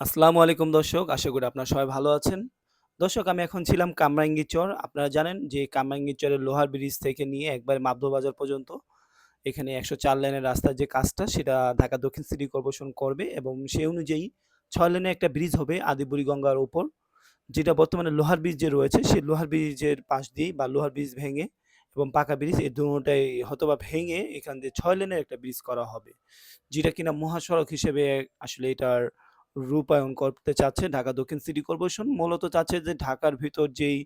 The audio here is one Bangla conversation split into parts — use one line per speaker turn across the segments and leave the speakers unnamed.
আসসালামু আলাইকুম দর্শক। আশা করি আপনারা সবাই ভালো আছেন। দর্শক, আমি এখন ছিলাম কামরাঙ্গীরচর। আপনারা জানেন যে কামরাঙ্গীরচরের লোহার ব্রিজ থেকে নিয়ে একবারে বাজার পর্যন্ত এখানে ১০৪ লেনের রাস্তার যে কাজটা, সেটা ঢাকা দক্ষিণ সিটি কর্পোরেশন করবে এবং সেই অনুযায়ী ৬ লেনের একটা ব্রিজ হবে আদি বুড়িগঙ্গার ওপর, যেটা বর্তমানে লোহার ব্রিজ যে রয়েছে, সেই লোহার ব্রিজের পাশ দিয়ে বা লোহার ব্রিজ ভেঙে এবং পাকা ব্রিজ এই দোনোটাই হয়তোবা ভেঙে এখান দিয়ে ছয় লেনের একটা ব্রিজ করা হবে। যেটা কিনা মহাসড়ক হিসেবে আসলে এটার রূপায়ণ করতে চাচ্ছে ঢাকা দক্ষিণ সিটি কর্পোরেশন। মূলত চাচ্ছে যে ঢাকার ভিতর যেই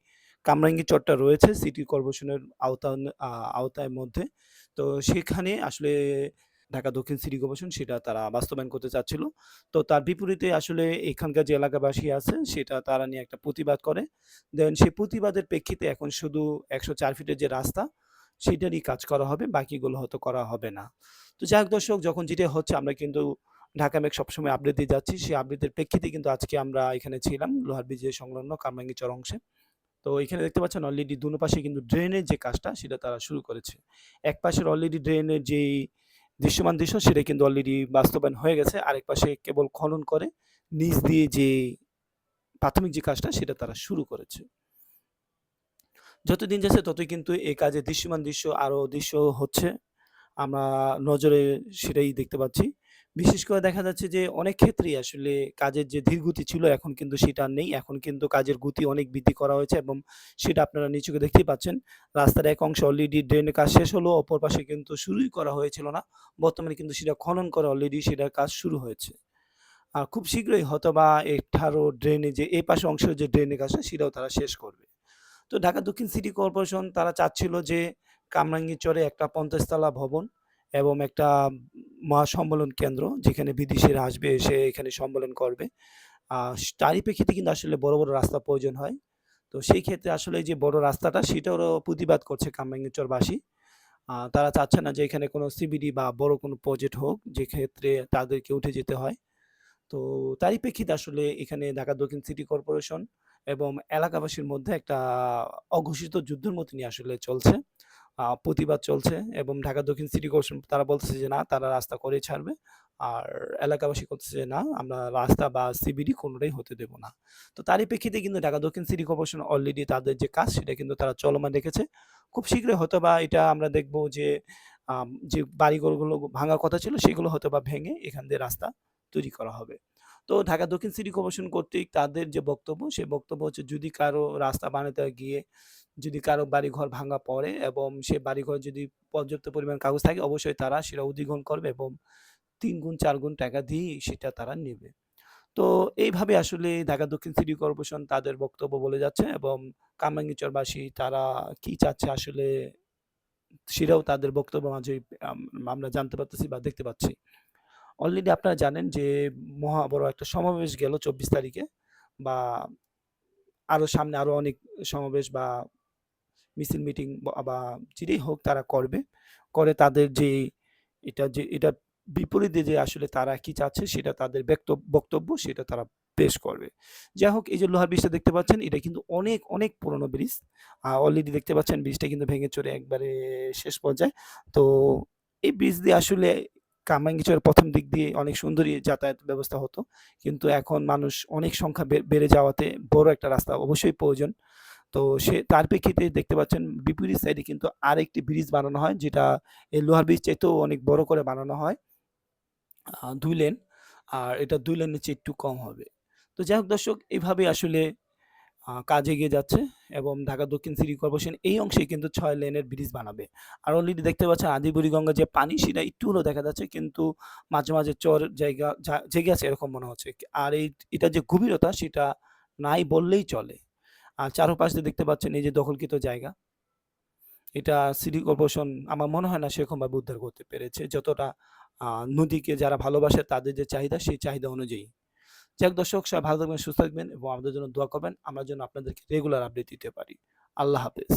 কামরাঙ্গীরচরটা রয়েছে সিটি কর্পোরেশনের আওতান আ, আওতায় মধ্যে। তো সেখানে আসলে ঢাকা দক্ষিণ সিটি কর্পোরেশন সেটা তারা বাস্তবায়ন করতে চাচ্ছিল। তো তার বিপরীতে আসলে এখানকার যে এলাকাবাসী আছে সেটা তারা নিয়ে একটা প্রতিবাদ করে। দেন সেই প্রতিবাদের প্রেক্ষিতে এখন শুধু ১০৪ ফিটের যে রাস্তা সেটারই কাজ করা হবে। বাকিগুলো হয়তো করা হবে না। তো যাই হোক দর্শক, যখন যেটা হচ্ছে আমরা কিন্তু ঢাকা মেঘ সবসময় আপডেট দিয়ে যাচ্ছি। সেই আপডেটের প্রেক্ষিতে কিন্তু আজকে আমরা এখানে ছিলাম লোহার ব্রিজের সংলগ্ন কামরাঙ্গীরচর অংশে। তো এখানে দেখতে পাচ্ছেন অলরেডি দুনো পাশে কিন্তু ড্রেনের যে কাজটা, সেটা তারা শুরু করেছে। এক পাশের অলরেডি ড্রেনের যেই দৃশ্যমান দৃশ্য, সেটা কিন্তু অলরেডি বাস্তবায়ন হয়ে গেছে। আরেক পাশে কেবল খনন করে নিচ দিয়ে যে প্রাথমিক যে কাজটা, সেটা তারা শুরু করেছে। যত দিন যাচ্ছে ততই কিন্তু এই কাজের দৃশ্যমান দৃশ্য আরও দৃশ্য হচ্ছে। আমরা নজরে সেটাই দেখতে পাচ্ছি। বিশেষ করে দেখা যাচ্ছে যে অনেক ক্ষেত্রেই আসলে কাজের যে ধীরগতি ছিল এখন কিন্তু সেটা নেই। এখন কিন্তু কাজের গতি অনেক বৃদ্ধি করা হয়েছে এবং সেটা আপনারা নিচুকে দেখতেই পাচ্ছেন। রাস্তার এক অংশে অলরেডি ড্রেনের কাজ শেষ হলো, অপর পাশে কিন্তু শুরুই করা হয়েছিল না। বর্তমানে কিন্তু সেটা খনন করে অলরেডি সেটার কাজ শুরু হয়েছে। আর খুব শীঘ্রই হয়তোবা এঠারো ড্রেনে যে এই পাশের অংশের যে ড্রেনের কাজটা সেটাও তারা শেষ করবে। তো ঢাকা দক্ষিণ সিটি কর্পোরেশন তারা চাচ্ছিল যে কামরাঙ্গীরচরে একটা ৫০ তলা ভবন এবং একটা মহাসম্মেলন কেন্দ্র যেখানে বিদেশিরা আসবে এসে এখানে সম্মেলন করবে। তারই প্রেক্ষিতে কিন্তু আসলে বড়, বড় রাস্তা প্রয়োজন হয়। তো সেই ক্ষেত্রে আসলে যে বড় রাস্তাটা সেটারও প্রতিবাদ করছে কামরাঙ্গীরচরবাসী। তারা চাচ্ছে না যে এখানে কোনো সিবিডি বা বড় কোনো প্রজেক্ট হোক যেক্ষেত্রে তাদেরকে উঠে যেতে হয়। তো তারই প্রেক্ষিতে আসলে এখানে ঢাকা দক্ষিণ সিটি কর্পোরেশন এবং এলাকাবাসীর মধ্যে একটা অঘোষিত যুদ্ধের মতো নিয়ে আসলে চলছে। প্রতিবাদ চলছে এবং ঢাকা দক্ষিণ সিটি কর্পোরেশন তারা বলতেছে যে না, তারা রাস্তা করে ছাড়বে। আর এলাকাবাসী করতেছে যে না, আমরা রাস্তা বা সিবিডি কোনটাই হতে দেব না। তো তারই প্রেক্ষিতে কিন্তু ঢাকা দক্ষিণ সিটি কর্পোরেশন অলরেডি তাদের যে কাজ, সেটা কিন্তু তারা চলমান রেখেছে। খুব শীঘ্রই হয়তো বা এটা আমরা দেখব যে যে বাড়িঘরগুলো ভাঙার কথা ছিল, সেগুলো হয়তো বা ভেঙে এখান দিয়ে রাস্তা তৈরি করা হবে। তো ঢাকা দক্ষিণ সিটি কর্পোরেশন কর্তৃক তাদের যে বক্তব্য, সেই বক্তব্য হচ্ছে যদি কারও রাস্তা বানাতে গিয়ে যদি কারও বাড়িঘর ভাঙা পড়ে এবং সে বাড়িঘর যদি পর্যাপ্ত পরিমাণ কাগজ থাকে, অবশ্যই তারা সেটা অধিগ্রহণ করবে এবং ৩ গুণ ৪ গুণ টাকা দিয়েই সেটা তারা নেবে। তো এইভাবে আসলে ঢাকা দক্ষিণ সিটি কর্পোরেশন তাদের বক্তব্য বলে যাচ্ছে এবং কামরাঙ্গীরচরবাসী তারা কি চাচ্ছে আসলে সেটাও তাদের বক্তব্য আম, আমরা জানতে পারতেছি বা দেখতে পাচ্ছি। অলরেডি আপনারা জানেন যে মহা বড় একটা সমাবেশ গেল ২৪ তারিখে বা আরও সামনে আরও অনেক সমাবেশ বা মিছিল মিটিং বা যেটাই হোক তারা করবে। করে তাদের যে এটা যে এটা বিপরীতে যে আসলে তারা কি চাচ্ছে সেটা তাদের বক্তব্য সেটা তারা পেশ করবে। যাই হোক এই যে লোহার ব্রিজটা দেখতে পাচ্ছেন এটা কিন্তু অনেক, অনেক পুরনো ব্রিজ। অলরেডি দেখতে পাচ্ছেন ব্রিজটা কিন্তু ভেঙে চুরে একবারে শেষ পর্যায়ে। তো এই ব্রিজ দিয়ে আসলে কামরাঙ্গীরচরের ১ম দিক দিয়ে অনেক সুন্দরী যাতায়াত ব্যবস্থা হতো। কিন্তু এখন মানুষ অনেক সংখ্যা বেড়ে যাওয়াতে বড় একটা রাস্তা অবশ্যই প্রয়োজন। তো সে, তার প্রেক্ষিতে দেখতে পাচ্ছেন বিপরীত সাইডে কিন্তু আরেকটি ব্রিজ বানানো হয়, যেটা এই লোহার ব্রিজ চাইতেও অনেক বড় করে বানানো হয়। দুই লেন। আর এটা দুই লেনের চেয়ে একটু কম হবে। তো যাই হোক দর্শক, এভাবে আসলে কাজ এগিয়ে যাচ্ছে এবং ঢাকা দক্ষিণ সিটি কর্পোরেশন এই অংশে কিন্তু ছয় লেনের ব্রিজ বানাবে। আর অলরেডি দেখতে পাচ্ছেন আদি বুড়িগঙ্গার যে পানি সেটা একটু হলেও দেখা যাচ্ছে কিন্তু মাঝে, মাঝে চর জায়গা জেগে আছে এরকম মনে হচ্ছে। আর এই এটা যে গভীরতা সেটা নাই বললেই চলে। আর চারপাশ দিয়ে দেখতে পাচ্ছেন এই যে দখলকৃত জায়গা। এটা সিটি কর্পোরেশন আমার মনে হয় না সেরকমভাবে উদ্ধার করতে পেরেছে। যতটা নদীকে যারা ভালোবাসে তাদের যে চাহিদা সেই চাহিদা অনুযায়ী। যাই হোক দর্শক সবাই ভালো থাকবেন, সুস্থ থাকবেন এবং আমাদের জন্য দোয়া করবেন। আমরা যেন আপনাদেরকে রেগুলার আপডেট দিতে পারি। আল্লাহ হাফেজ।